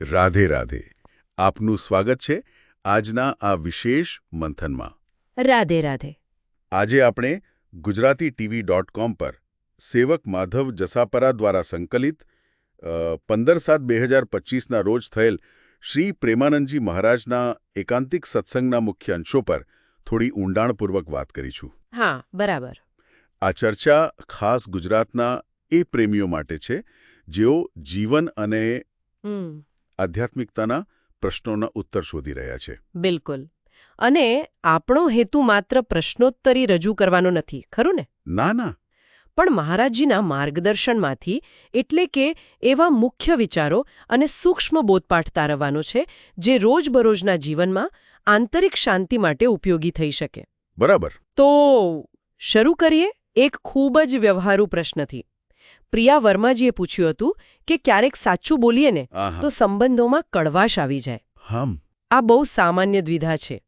રાધે રાધે. આપનું સ્વાગત છે આજના આ વિશેષ મંથનમાં. રાધે રાધે. આજે આપણે ગુજરાતી ટીવી ડોટ કોમ પર સેવક માધવ જસાપરા દ્વારા સંકલિત પંદર સાત બે હજાર પચીસના રોજ થયેલ શ્રી પ્રેમાનંદજી મહારાજના એકાંતિક સત્સંગના મુખ્ય અંશો પર થોડી ઊંડાણપૂર્વક વાત કરીશું. હા બરાબર. આ ચર્ચા ખાસ ગુજરાતના એ પ્રેમીઓ માટે છે જેઓ જીવન અને આધ્યાત્મિકતાના પ્રશ્નોના ઉત્તર શોધી રહ્યા છે. બિલકુલ. અને આપણો હેતુ માત્ર પ્રશ્નોત્તરી રજૂ કરવાનો નથી ખરું ને? ના ના. પણ મહારાજજીના માર્ગદર્શનમાંથી એટલે કે એવા મુખ્ય વિચારો અને સૂક્ષ્મ બોધપાઠ તારવવાનો છે જે રોજબરોજના જીવનમાં આંતરિક શાંતિ માટે ઉપયોગી થઈ શકે. બરાબર. તો શરૂ કરીએ એક ખૂબ જ વ્યવહારુ પ્રશ્નથી. પ્રિયા વર્માજીએ પૂછ્યું હતું કે ક્યારેક સાચું બોલીએ ને તો સંબંધોમાં કડવાશ આવી જાય. હમ. આ બહુ સામાન્ય દ્વિધા છે.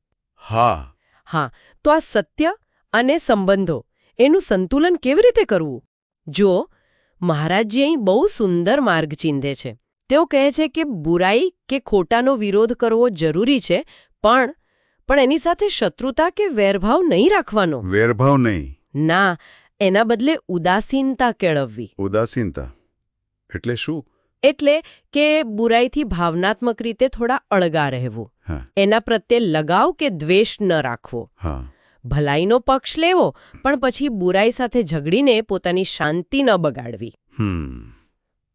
હા. હા તો આ સત્ય અને સંબંધો એનું સંતુલન કેવી રીતે કરવું? જો મહારાજજી અહીં બહુ સુંદર માર્ગ ચીંધે છે. તેઓ કહે છે કે બુરાઈ કે ખોટાનો વિરોધ કરવો જરૂરી છે પણ પણ એની સાથે શત્રુતા કે વેરભાવ નહીં રાખવાનો? વેરભાવ નહીં. ના એના બદલે ઉદાસીનતા કેળવવી. ઉદાસીનતા. એટલે શું? એટલે કે બુરાઈથી ભાવનાત્મક રીતે થોડા અળગા રહેવું. એના પ્રત્યે લગાવ કે દ્વેષ ન રાખવો. ભલાઈનો પક્ષ લેવો પણ પછી બુરાઈ સાથે ઝઘડીને પોતાની શાંતિ ન બગાડવી.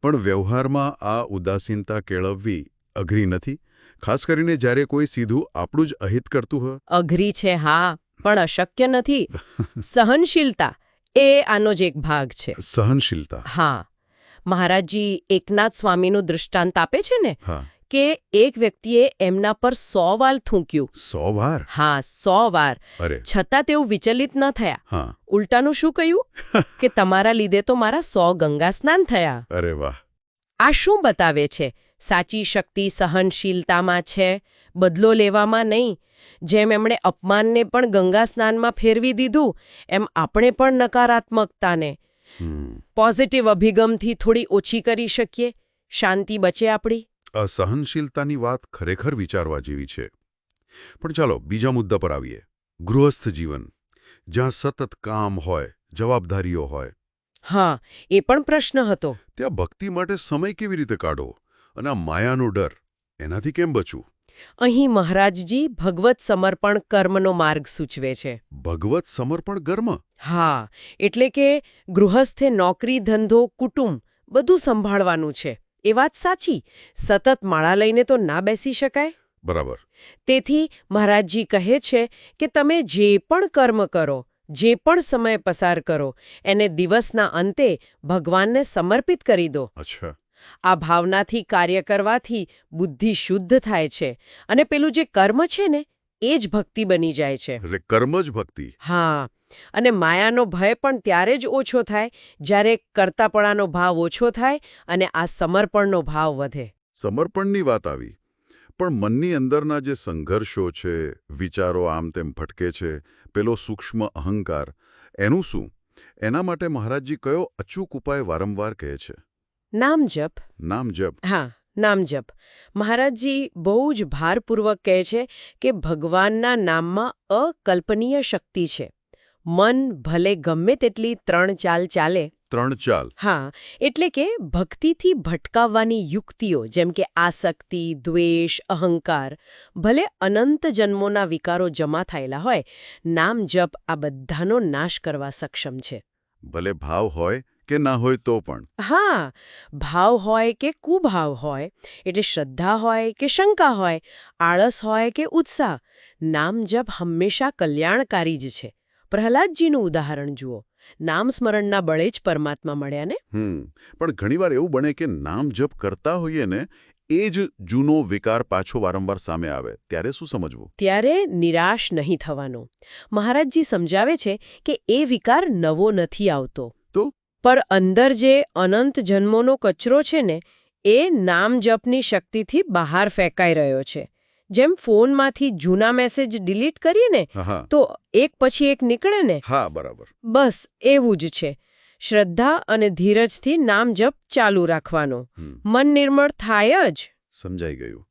પણ વ્યવહારમાં આ ઉદાસીનતા કેળવવી અઘરી નથી? ખાસ કરીને જ્યારે કોઈ સીધું આપણું જ અહિત કરતું હોય. અઘરી છે હા પણ અશક્ય નથી. સહનશીલતા એ આનો જ એક ભાગ છે. સહનશીલતા. હા. મહારાજજી એકનાથ સ્વામીનું દૃષ્ટાંત આપે છે ને? કે એક વ્યક્તિએ એમના પર સો વાર થૂંક્યું. સો વાર? હા સો વાર. છતાં તેઓ વિચલિત ન થયા. ઉલટાનું શું કહ્યું? કે તમારા લીધે તો મારા સો ગંગા સ્નાન થયા. અરે વાહ. આ શું બતાવે છે? સાચી શક્તિ સહનશીલતામાં છે? બદલો લેવામાં નહીં. જેમ એમણે અપમાનને પણ ગંગા સ્નાનમાં ફેરવી દીધું એમ આપણે પણ નકારાત્મકતાને. પોઝિટિવ અભિગમથી થોડી ઓછી કરી શકીએ. શાંતિ બચે આપણી. અસહનશીલતાની વાત ખરેખર વિચારવા જેવી છે. પણ ચાલો બીજા મુદ્દા પર આવીએ. ગૃહસ્થ જીવન. જ્યાં સતત કામ હોય જવાબદારીઓ હોય. હા એ પણ પ્રશ્ન હતો. ત્યાં ભક્તિ માટે સમય કેવી રીતે કાઢવો? અને આ માયાનો ડર એનાથી કેમ બચવું? અહીં મહારાજજી ભગવત સમર્પણ કર્મનો માર્ગ સૂચવે છે. ભગવત સમર્પણ કર્મ? હા એટલે કે ગૃહસ્થે નોકરી ધંધો કુટુંબ બધું સંભાળવાનું છે. એ વાત સાચી? સતત માળા લઈને તો ના બેસી શકાય? બરાબર. તેથી મહારાજજી કહે છે કે તમે જે પણ કર્મ કરો જે પણ સમય પસાર કરો એને દિવસના અંતે ભગવાનને સમર્પિત કરી દો. અચ્છા. આ ભાવનાથી કાર્ય કરવાથી બુદ્ધિ શુદ્ધ થાય છે અને પેલું જે કર્મ છે ને એ જ ભક્તિ બની જાય છે. એટલે કર્મ જ ભક્તિ. હા અને માયાનો ભય પણ ત્યારે જ ઓછો થાય જ્યારે કરતાપણાનો ભાવ ઓછો થાય અને આ સમર્પણનો ભાવ વધે. સમર્પણની વાત આવી. પણ મનની અંદરના જે સંઘર્ષો છે વિચારો આમ તેમ ભટકે છે પેલો સૂક્ષ્મ અહંકાર એનું શું? એના માટે મહારાજજી કયો અચૂક ઉપાય વારંવાર કહે છે? નામ જપ નામ જપ હા નામ જપ મહારાજજી બહુ જ ભારપૂર્વક કહે છે કે ભગવાનના નામમાં અકલ્પનીય શક્તિ છે. મન ભલે ગમે તેટલી ત્રણ ચાલ ચાલે. ત્રણ ચાલ. હા એટલે કે ભક્તિથી ભટકાવવાની યુક્તિઓ જેમ કે આસક્તિ દ્વેષ અહંકાર ભલે અનંત જન્મોના વિકારો જમા થયેલા હોય નામ જપ આ બધાનો નાશ કરવા સક્ષમ છે. ભલે ભાવ હોય કે ના હોય તો પણ? હા ભાવ હોય કે કુભાવ હોય એટલે શ્રદ્ધા હોય કે શંકા હોય આળસ હોય કે ઉત્સાહ નામ જપ હંમેશા કલ્યાણકારી જ છે. પ્રહલાદજીનું ઉદાહરણ જુઓ. નામ સ્મરણના બળે જ પરમાત્મા મળ્યા ને? હમ પણ ઘણીવાર એવું બને કે નામ જપ કરતા હોઈએ ને એ જ જૂનો વિકાર પાછો વારંવાર સામે આવે. ત્યારે શું સમજવું? ત્યારે નિરાશ નહીં થવાનો. મહારાજજી સમજાવે છે કે એ વિકાર નવો નથી આવતો? પર અંદર જે અનંત જન્મોનો કચરો છે ને એ નામ જપની શક્તિથી બહાર ફેંકાઈ રહ્યો છે. જેમ ફોનમાંથી જૂના મેસેજ ડિલીટ કરીએ ને તો એક પછી એક નીકળે ને. હા બરાબર. બસ એવું જ છે. શ્રદ્ધા અને ધીરજથી નામ જપ ચાલુ રાખવાનો. મન નિર્મળ થાય જ. સમજાઈ ગયું.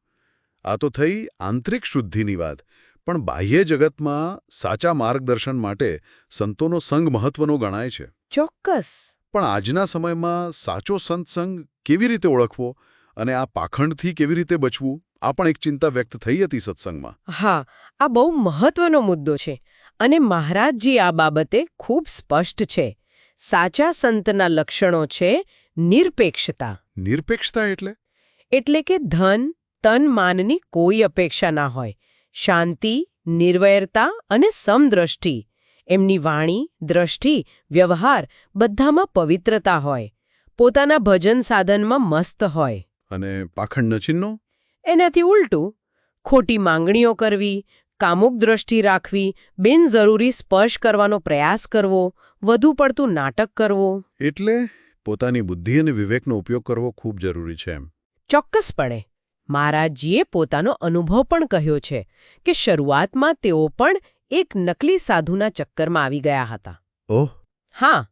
આ તો થઈ આંતરિક શુદ્ધિની વાત પણ બાહ્ય જગતમાં સાચા માર્ગદર્શન માટે સંતોનો સંગ મહત્વનો ગણાય છે. ચોક્કસ. પણ આજના સમયમાં સાચો સંતસંગ કેવી રીતે ઓળખવો અને આ પાખંડથી કેવી રીતે બચવું આ પણ એક ચિંતા વ્યક્ત થઈ હતી સત્સંગમાં. હા આ બહુ મહત્વનો મુદ્દો છે અને મહારાજજી આ બાબતે ખૂબ સ્પષ્ટ છે. સાચા સંતના લક્ષણો છે નિરપેક્ષતા. નિરપેક્ષતા એટલે? એટલે કે ધન તન માનની કોઈ અપેક્ષા ના હોય. શાંતિ નિર્વૈરતા અને સમદ્રષ્ટિ. એમની વાણી દ્રષ્ટિ વ્યવહાર બધામાં પવિત્રતા હોય. પોતાના ભજન સાધનમાં મસ્ત હોય. અને પાખંડ નચિન્નો? એનાથી ઉલટું ખોટી માંગણીઓ કરવી કામુક દ્રષ્ટિ રાખવી બિનજરૂરી સ્પર્શ કરવાનો પ્રયાસ કરવો વધુ પડતું નાટક કરવો. એટલે પોતાની બુદ્ધિ અને વિવેકનો ઉપયોગ કરવો ખૂબ જરૂરી છે એમ. ચોક્કસપણે મહારાજજીએ પોતાનો અનુભવ પણ કહ્યો છે કે શરૂઆતમાં તેઓ પણ એક નકલી સાધુના ચક્કરમાં આવી ગયા હતા. ઓહ. હા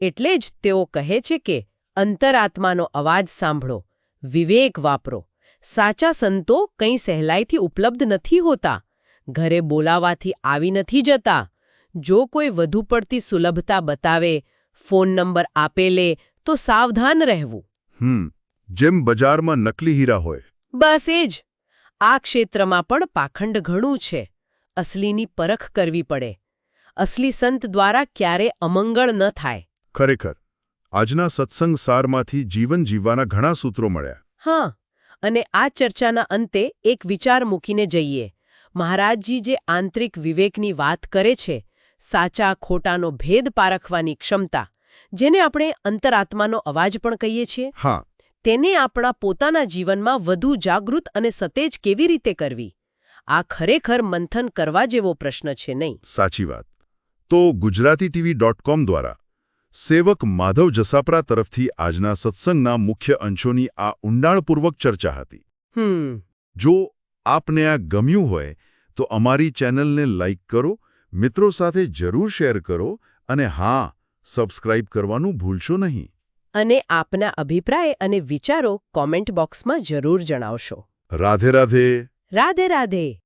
એટલે જ તેઓ કહે છે કે અંતરાત્માનો અવાજ સાંભળો વિવેક વાપરો સાચા સંતો કંઈ સહેલાઈથી ઉપલબ્ધ નથી હોતા ઘરે બોલાવાથી આવી નથી જતા જો કોઈ વધુ પડતી સુલભતા બતાવે ફોન નંબર આપેલે તો સાવધાન રહેવું. હમ જેમ બજારમાં નકલી હીરા હોય. બસ એ જ આ ક્ષેત્રમાં પણ પાખંડ ઘણું છે. અસલીની પરખ કરવી પડે. અસલી સંત દ્વારા ક્યારે અમંગળ ન થાય. ખરેખર આજના સત્સંગ સારમાંથી જીવન જીવવાના ઘણા સૂત્રો મળ્યા. હા અને આ ચર્ચાના અંતે એક વિચાર મૂકીને જઈએ. મહારાજજી જે આંતરિક વિવેકની વાત કરે છે સાચા ખોટાનો ભેદ પારખવાની ક્ષમતા જેને આપણે અંતરાત્માનો અવાજ પણ કહીએ છીએ હા. તેને આપણા પોતાના જીવનમાં વધુ જાગૃત અને સતેજ કેવી રીતે કરવી? આ ખરેખર મંથન કરવા જેવો પ્રશ્ન છે નહીં. સાચી વાત. તો ગુજરાતી ટીવી ડોટ કોમ દ્વારા સેવક માધવ જસાપરા તરફથી આજના સત્સંગના મુખ્ય અંશોની આ ઊંડાણપૂર્વક ચર્ચા હતી. જો આપને આ ગમ્યું હોય તો અમારી ચેનલને લાઇક કરો મિત્રો સાથે જરૂર શેર કરો અને હા સબસ્ક્રાઇબ કરવાનું ભૂલશો નહીં. અને આપના અભિપ્રાય અને વિચારો કોમેન્ટ બોક્સમાં જરૂર જણાવશો. રાધે રાધે. રાધે રાધે.